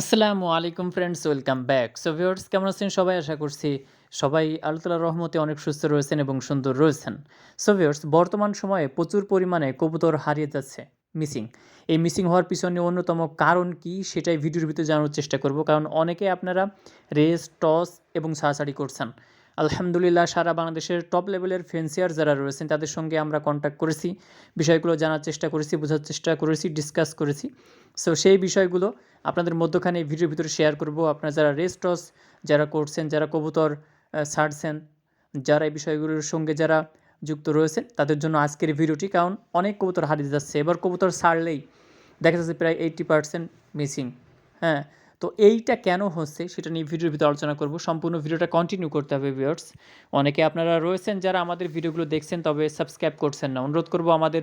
আসসালামু আলাইকুম friends welcome back so viewers কেমন আছেন? সবাই আশা করছি সবাই আল্লাহ রহমতে অনেক সুস্থ রয়েছেন এবং সুন্দর রয়েছেন। সো ভিউয়ার্স বর্তমান সময়ে প্রচুর পরিমাণে কবুতর হারিয়ে যাচ্ছে মিসিং এই মিসিং হওয়ার পিছনে অন্যতম কারণ কি সেটাই ভিডিওর ভিতরে জানানোর চেষ্টা করব। কারণ অনেকে আপনারা রেস টস এবং ছাড়াছাড়ি করছেন। আলহামদুলিল্লাহ, সারা বাংলাদেশের টপ লেভেলের ফেন্সিয়ার যারা রয়েছেন, তাদের সঙ্গে আমরা কন্ট্যাক্ট করেছি, বিষয়গুলো জানার চেষ্টা করেছি, বোঝার চেষ্টা করেছি ডিসকাস করেছি। সো সেই বিষয়গুলো আপনাদের মধ্যখানে ভিডিওর ভিতরে শেয়ার করব। আপনারা যারা রেস্টস যারা করছেন, যারা কবুতর ছাড়ছেন, যারা এই বিষয়গুলোর সঙ্গে যারা যুক্ত রয়েছেন, তাদের জন্য আজকের ভিডিওটি কারণ অনেক কবুতর হারিয়ে যাচ্ছে। এবার কবুতর ছাড়লেই দেখা যাচ্ছে প্রায় এইট্টি পার্সেন্ট মিসিং হ্যাঁ? তো এইটা কেন হচ্ছে সেটা নিয়ে ভিডিওর ভিতরে আলোচনা করব। সম্পূর্ণ ভিডিওটা কন্টিনিউ করতে হবে ভিউয়ার্স অনেকে আপনারা রয়েছেন যারা আমাদের ভিডিওগুলো দেখছেন, তবে সাবস্ক্রাইব করছেন না। অনুরোধ করব আমাদের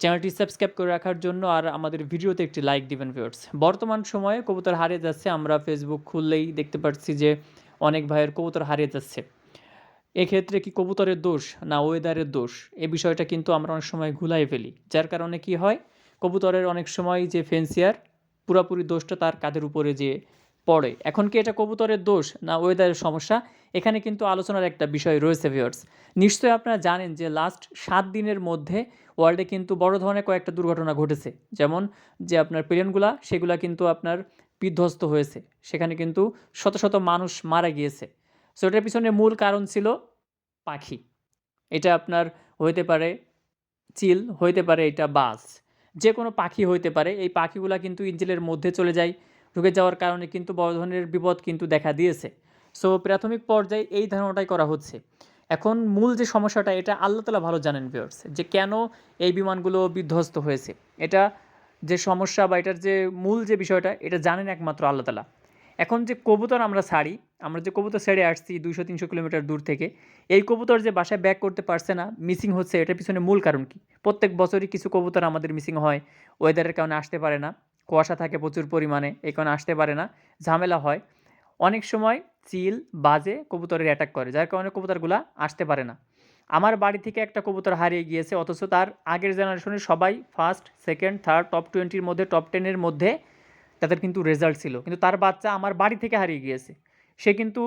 চ্যানেলটি সাবস্ক্রাইব করে রাখার জন্য আর আমাদের ভিডিওতে একটি লাইক দিবেন ভিউয়ার্স বর্তমান সময়ে কবুতর হারিয়ে যাচ্ছে, আমরা ফেসবুক খুললেই দেখতে পাচ্ছি যে অনেক ভাইয়ের কবুতর হারিয়ে যাচ্ছে। এক্ষেত্রে কি কবুতরের দোষ না ওয়েদারের দোষ? এ বিষয়টা কিন্তু আমরা অনেক সময় ঘুলাই ফেলি। যার কারণে কি হয়? কবুতরের অনেক সময় যে ফেন্সিয়ার পুরোপুরি দোষটা তার কাঁধের উপরে যে পড়ে। এখন কি এটা কবুতরের দোষ না ওয়েদারের সমস্যা? এখানে কিন্তু আলোচনার একটা বিষয় রয়েছে ভিউয়ার্স নিশ্চয়ই আপনারা জানেন যে লাস্ট সাত দিনের মধ্যে ওয়ার্ল্ডে কিন্তু বড় ধরনের কয়েকটা দুর্ঘটনা ঘটেছে। যেমন যে আপনার প্লেনগুলা সেগুলা কিন্তু আপনার বিধ্বস্ত হয়েছে। সেখানে কিন্তু শত শত মানুষ মারা গিয়েছে। সো এটার পিছনে মূল কারণ ছিল পাখি। এটা আপনার হইতে পারে চিল, হইতে পারে এটা বাস যে কোনো পাখি হইতে পারে। এই পাখিগুলা কিন্তু ইঞ্জিলের মধ্যে চলে যায়, ঢুকে যাওয়ার কারণে কিন্তু বড় ধরনের বিপদ কিন্তু দেখা দিয়েছে। সো, প্রাথমিক পর্যায়ে এই ধারণাটাই করা হচ্ছে। এখন মূল যে সমস্যাটা, এটা আল্লাহ তালা ভালো জানেন ভিওর্স যে কেন এই বিমানগুলো বিধ্বস্ত হয়েছে। এটা যে সমস্যা বা এটার যে মূল যে বিষয়টা, এটা জানেন একমাত্র আল্লাহ তালা এখন যে কবুতর আমরা ছাড়ি, আমরা যে কবুতর ছেড়ে আসছি দুশো তিনশো কিলোমিটার দূর থেকে, এই কবুতর যে বাসায় ব্যাক করতে পারছে না মিসিং হচ্ছে, এটার পিছনে মূল কারণ কি? প্রত্যেক বছরই কিছু কবুতর আমাদের মিসিং হয় ওয়েদারের কারণে আসতে পারে না, কুয়াশা থাকে প্রচুর পরিমাণে, এই কারণে আসতে পারে না, ঝামেলা হয়। অনেক সময় চিল, বাজে কবুতরের অ্যাটাক করে, যার কারণে কবুতরগুলা আসতে পারে না। আমার বাড়ি থেকে একটা কবুতর হারিয়ে গিয়েছে, অথচ তার আগের জেনারেশনে সবাই ফার্স্ট সেকেন্ড থার্ড টপ টোয়েন্টির মধ্যে টপ টেনের মধ্যে তাদের কিন্তু রেজাল্ট ছিল। কিন্তু তার বাচ্চা আমার বাড়ি থেকে হারিয়ে গিয়েছে। সে কিন্তু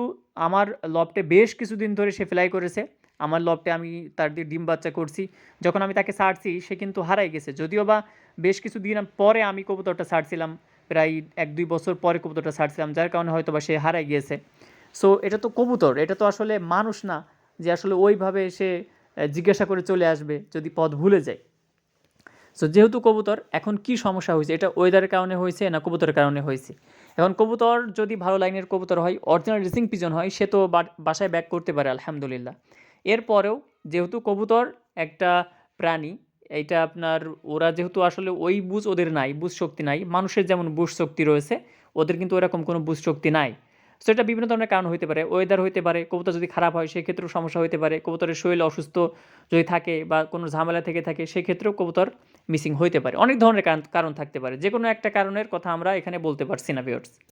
আমার লফটে বেশ কিছুদিন ধরে সে ফ্লাই করেছে। আমার লফটে আমি তার দিয়ে ডিম বাচ্চা করছি। যখন আমি তাকে ছাড়ছি, সে কিন্তু হারাই গেছে। যদিও বা বেশ কিছু দিন পরে আমি কবুতরটা ছাড়ছিলাম, প্রায় এক দুই বছর পরে কবুতরটা ছাড়ছিলাম, যার কারণে হয়তো বা সে হারাই গিয়েছে। সো এটা তো কবুতর, এটা তো আসলে মানুষ না যে আসলে ওইভাবে সে জিজ্ঞাসা করে চলে আসবে যদি পথ ভুলে যায়। সো যেহেতু কবুতর, এখন কি সমস্যা হয়েছে? এটা ওয়েদারের কারণে হয়েছে না কবুতরের কারণে হয়েছে? এখন কবুতর যদি ভালো লাইনের কবুতর হয় অরিজিনাল রেসিং পিজন হয়, সে তো বাসায় ব্যাক করতে পারে, আলহামদুলিল্লাহ। এরপরেও যেহেতু কবুতর একটা প্রাণী, এইটা আপনার, ওরা যেহেতু আসলে ওই বুঝ ওদের নাই, বুঝ শক্তি নাই, মানুষের যেমন বুঝ শক্তি রয়েছে, ওদের কিন্তু ওরকম কোনো বুঝ শক্তি নাই। সো এটা বিভিন্ন ধরনের কারণ হইতে পারে। ওয়েদার হতে পারে, কবুতর যদি খারাপ হয়, সেক্ষেত্রেও সমস্যা হইতে পারে। কবুতরের শরীর অসুস্থ যদি থাকে বা কোনো ঝামেলা থেকে থাকে, সেক্ষেত্রেও কবুতর মিসিং হইতে পারে। অনেক ধরনের কারণ থাকতে পারে। যে কোনো একটা কারণের কথা আমরা এখানে বলতে পারছি না ভিউয়ার্স